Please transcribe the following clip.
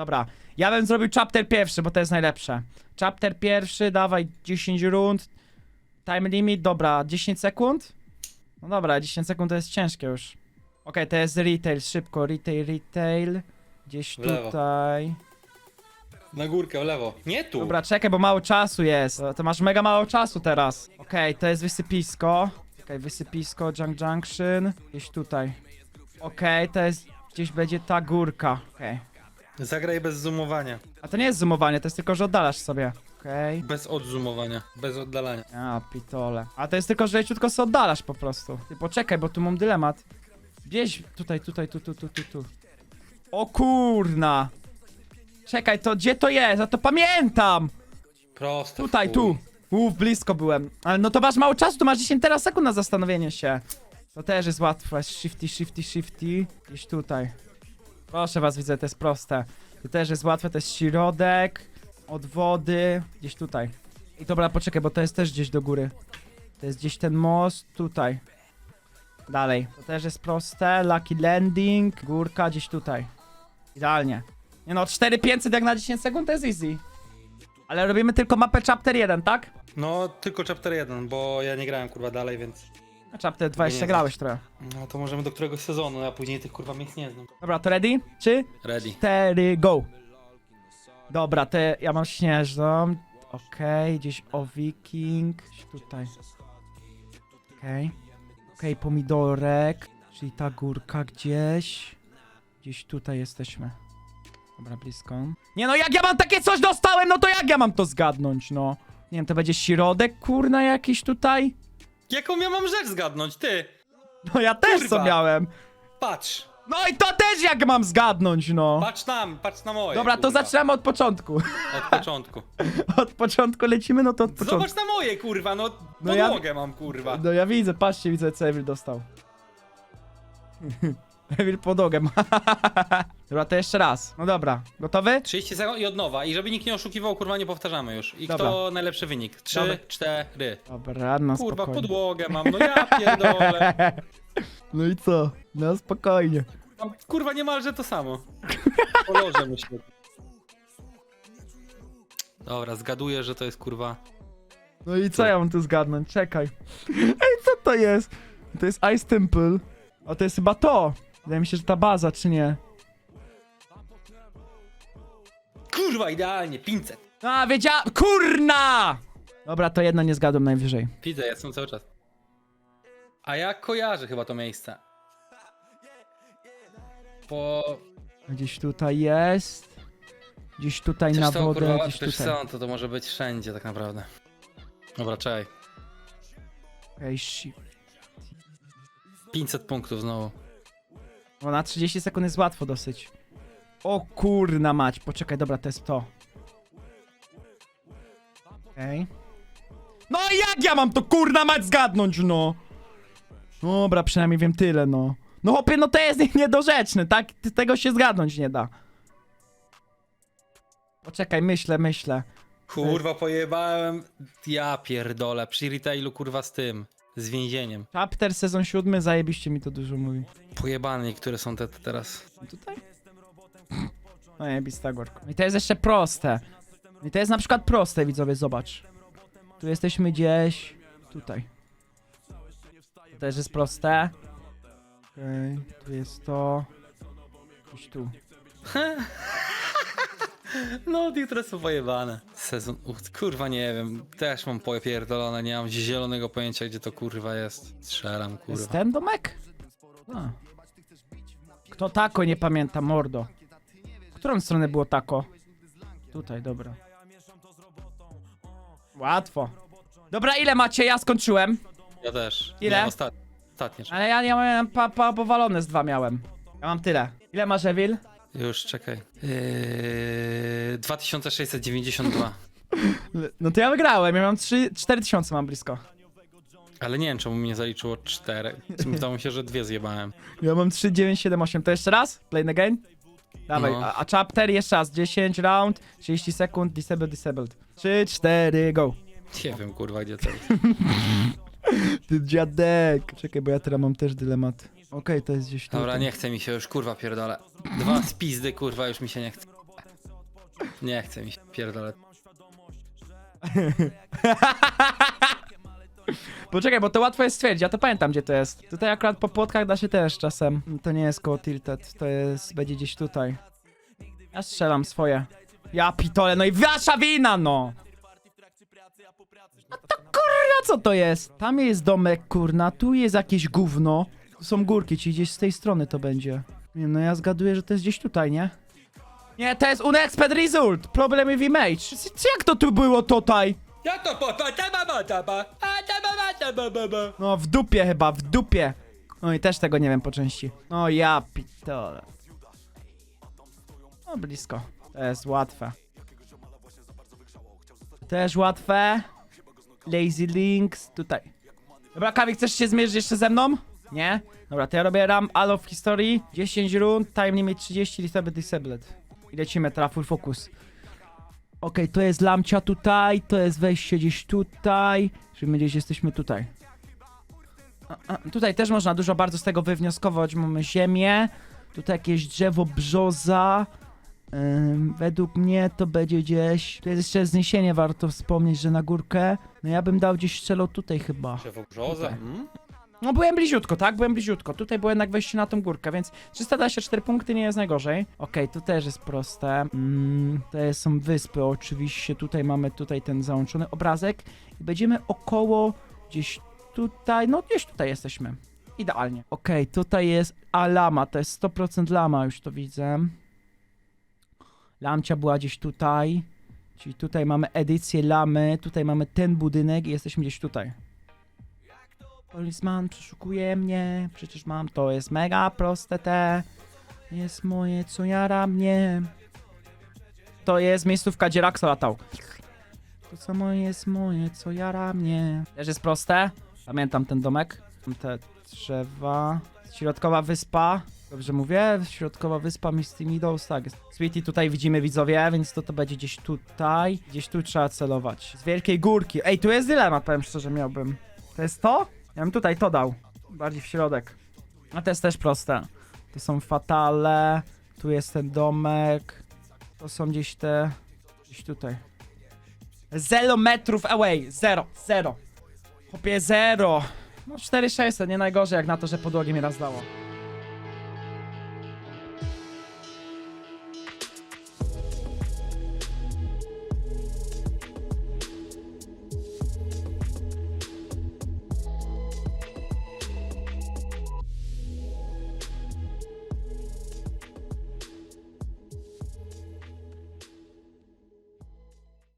Dobra, ja bym zrobił chapter pierwszy, bo to jest najlepsze. Chapter pierwszy, dawaj 10 rund. Time limit, dobra, 10 sekund? No dobra, 10 sekund to jest ciężkie już. Okej, to jest retail, szybko, retail, retail. Gdzieś W lewo. tutaj. Na górkę, w lewo. Nie tu. Dobra, czekaj, bo mało czasu jest. To, to masz mega mało czasu teraz. Okej, to jest wysypisko. Okej, wysypisko, Junk Junction. Gdzieś tutaj. Okej, to jest... Gdzieś będzie ta górka. Okej. Zagraj bez zoomowania. A to nie jest zoomowanie, to jest tylko, że oddalasz sobie. Okej. Bez odzoomowania. Bez oddalania. A, pitole. A to jest tylko, że leciutko sobie oddalasz po prostu. Ty poczekaj, bo tu mam dylemat. Gdzieś tutaj, tutaj, tu, tu, tu, tu, tu. O kurna! Czekaj, to gdzie to jest? Ja to pamiętam! Prosto. Tutaj, tu. Uff, blisko byłem. Ale no to masz mało czasu, to masz 10 teraz sekund na zastanowienie się. To też jest łatwe. Shifty, shifty, shifty. Gdzieś tutaj. Proszę was, widzę, to jest proste. To też jest łatwe, to jest środek. Od wody. Gdzieś tutaj. I dobra, poczekaj, bo to jest też gdzieś do góry. To jest gdzieś ten most, tutaj. Dalej. To też jest proste. Lucky landing. Górka gdzieś tutaj. Idealnie. Nie no, 4500 jak na 10 sekund to jest easy. Ale robimy tylko mapę chapter 1, tak? No, tylko chapter 1, bo ja nie grałem kurwa dalej, więc... A chapter 2 jeszcze Nie grałeś trochę. No to możemy do któregoś sezonu, a później tych kurwa miejsc nie znam. Dobra, to ready? 3, Ready. 4, go! Dobra, te ja mam śnieżną. Okej, gdzieś o wiking. Gdzieś tutaj. Okej. Okej, pomidorek. Czyli ta górka gdzieś. Gdzieś tutaj jesteśmy. Dobra, blisko. Nie no, jak ja mam takie coś dostałem, no to jak ja mam to zgadnąć, no? Nie wiem, to będzie środek, kurna, jakiś tutaj? Jaką ja mam rzecz zgadnąć, ty? No ja też Kurwa. co miałem. Patrz! No i to też jak mam zgadnąć, no. Patrz tam, patrz na moje. Dobra, to kurwa. zaczynamy od początku. Od początku. Od początku lecimy, no to od początku. Zobacz na moje, kurwa, no, No ja- podłogę mam, kurwa. No ja widzę, patrzcie, widzę co Evil dostał. Evil podłogę ma. Dobra, to jeszcze raz. No dobra, gotowy? 30 sekund i od nowa. I żeby nikt nie oszukiwał, kurwa, nie powtarzamy już. I Dobra. kto najlepszy wynik? 3, Dobra. 4. Dobra, no Kurwa, spokojnie. podłogę mam, no ja pierdolę. No i co? No spokojnie. Mam, kurwa, niemalże to samo. Kolorze myślę. Dobra, zgaduję, że to jest kurwa. No i co ja mam tu zgadnąć? Czekaj. Ej, co to jest? To jest Ice Temple. O, to jest chyba to. Wydaje mi się, że ta baza, czy nie? Kurwa, idealnie, 500. A, wiedziała... Kurna! Dobra, to jedno nie zgadłem najwyżej. Widzę, ja są cały czas. A ja kojarzę chyba to miejsce. Po... Gdzieś tutaj jest. Gdzieś tutaj na wodę, kurwa, gdzieś wiesz tutaj. co, to to może być wszędzie tak naprawdę. Dobra, czekaj. Shit. 500 punktów znowu. Bo na 30 sekund jest łatwo dosyć. O kurna mać, poczekaj, dobra, to jest to. Okej. No i jak ja mam to kurna mać zgadnąć, no? Dobra, przynajmniej wiem tyle, no. No hopie, no to jest nie- niedorzeczne, tak? Tego się zgadnąć nie da. Poczekaj, myślę, myślę. Kurwa, pojebałem. Ja pierdolę. Przy retailu kurwa z tym. Z więzieniem. Chapter sezon siódmy, zajebiście mi to dużo mówi. Pojebane niektóre są te te teraz. Tutaj? No nie, Bistagorko. I to jest jeszcze proste. I to jest na przykład proste, widzowie, zobacz. Tu jesteśmy gdzieś... Tutaj. To też jest proste. Okej, tu jest to... Gdzieś tu. No, niektóre są pojebane. Sezon. Uch, kurwa, nie wiem. Też mam popierdolone. Nie mam zielonego pojęcia, gdzie to kurwa jest. Strzelam, kurwa. ten domek? A. Kto tako, nie pamięta, mordo. W którą stronę było tako? Tutaj, dobra. Łatwo. Dobra, ile macie? Ja skończyłem. Ja też. Ile? Nie, ostat... Ostatnie. Ale ja nie miałem pa, pa, powalone z dwa miałem. Ja mam tyle. Ile masz, Evil? Już, czekaj. Yy... 2692. No to ja wygrałem, ja mam 3, 4000 mam blisko. Ale nie wiem, czemu mi nie zaliczyło 4. Wydało mi się, że dwie zjebałem. Ja mam 3978. To jeszcze raz? Play the game? Dawaj, No. a, a chapter jeszcze raz. 10 round, 30 sekund, disabled, disabled. 3, 4, go. Nie wiem, kurwa, gdzie to jest. Ty dziadek. Czekaj, bo ja teraz mam też dylemat. Okej, to jest gdzieś tu. Dobra, nie chce mi się już, kurwa, pierdolę. Dwa spizdy, kurwa, już mi się nie chce. Nie chce mi się, pierdolę. Poczekaj, bo to łatwo jest stwierdzić, ja to pamiętam gdzie to jest. Tutaj akurat po płotkach da się też czasem. To nie jest koło Tilted, to jest, będzie gdzieś tutaj. Ja strzelam swoje. Ja pitole, no i wasza wina, no! A to kurna, co to jest? Tam jest domek, kurna, tu jest jakieś gówno. Są górki, czyli gdzieś z tej strony to będzie. Nie, no ja zgaduję, że to jest gdzieś tutaj, nie? Nie, to jest unexpected result! Problem with image. C- Jak to tu było tutaj? Ja to po, po, ta mama, ta ba, a ta mama, ta ba, ba, ba. No, w dupie chyba, w dupie. No i też tego nie wiem po części. No ja pitole. No blisko. To jest łatwe. Też łatwe. Lazy Links, tutaj. Dobra, Kawik, chcesz się zmierzyć jeszcze ze mną? Nie? Dobra, to ja robię Ram All of History. 10 rund, time limit 30, Disable Disabled. I lecimy teraz, full focus. Okej, to jest lamcia tutaj, to jest wejście gdzieś tutaj. Czyli my gdzieś jesteśmy tutaj. A, a, tutaj też można dużo bardzo z tego wywnioskować. Mamy ziemię, tutaj jakieś drzewo brzoza. Ym, według mnie to będzie gdzieś. Tu jest jeszcze zniesienie, warto wspomnieć, że na górkę. No ja bym dał gdzieś strzelał tutaj chyba. Drzewo brzoza? Tutaj. Mm? No byłem bliziutko, tak? Byłem bliziutko. Tutaj było jednak wejście na tą górkę, więc 324 punkty nie jest najgorzej. Okej, tu też jest proste. Mm, to są wyspy oczywiście. Tutaj mamy tutaj ten załączony obrazek. I będziemy około gdzieś tutaj, no gdzieś tutaj jesteśmy. Idealnie. Okej, tutaj jest a lama, to jest 100% lama, już to widzę. Lamcia była gdzieś tutaj. Czyli tutaj mamy edycję lamy, tutaj mamy ten budynek i jesteśmy gdzieś tutaj. Policeman przeszukuje mnie, przecież mam, to jest mega proste te. Jest moje, co jara mnie. To jest miejscówka, gdzie Raxo latał. To moje jest moje, co jara mnie. Też jest proste. Pamiętam ten domek. Te drzewa. Środkowa wyspa. Dobrze mówię? Środkowa wyspa Misty Meadows, tak. Sweetie tutaj widzimy widzowie, więc to to będzie gdzieś tutaj. Gdzieś tu trzeba celować. Z wielkiej górki. Ej, tu jest dylemat, powiem szczerze, miałbym. To jest to? Ja bym tutaj to dał. Bardziej w środek. A to jest też proste. To są fatale. Tu jest ten domek. To są gdzieś te... Gdzieś tutaj. Zero metrów away. Zero. Zero. Chłopie, zero. No 4600, nie najgorzej jak na to, że podłogi mi raz dało.